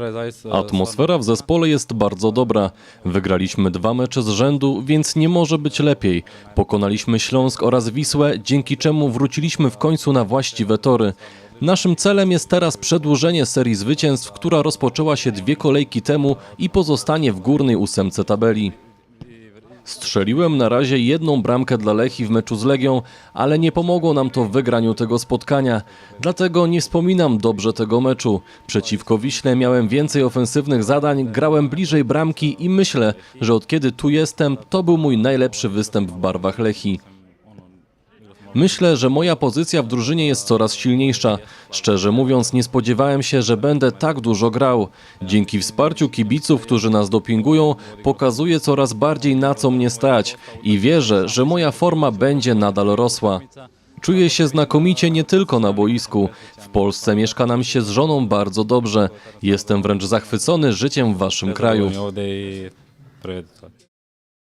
Je zaista... Atmosfera w zespole jest bardzo dobra. Wygraliśmy dwa mecze z rzędu, więc nie może być lepiej. Pokonaliśmy Śląsk oraz Wisłę, dzięki czemu wróciliśmy w końcu na właściwe tory. Naszym celem jest teraz przedłużenie serii zwycięstw, która rozpoczęła się dwie kolejki temu i pozostanie w górnej ósemce tabeli. Strzeliłem na razie jedną bramkę dla Lechi w meczu z Legią, ale nie pomogło nam to w wygraniu tego spotkania. Dlatego nie wspominam dobrze tego meczu. Przeciwko Wiśle miałem więcej ofensywnych zadań, grałem bliżej bramki i myślę, że od kiedy tu jestem, to był mój najlepszy występ w barwach Lechi. Myślę, że moja pozycja w drużynie jest coraz silniejsza. Szczerze mówiąc, nie spodziewałem się, że będę tak dużo grał. Dzięki wsparciu kibiców, którzy nas dopingują, pokazuję coraz bardziej na co mnie stać i wierzę, że moja forma będzie nadal rosła. Czuję się znakomicie nie tylko na boisku. W Polsce mieszka nam się z żoną bardzo dobrze. Jestem wręcz zachwycony życiem w waszym kraju.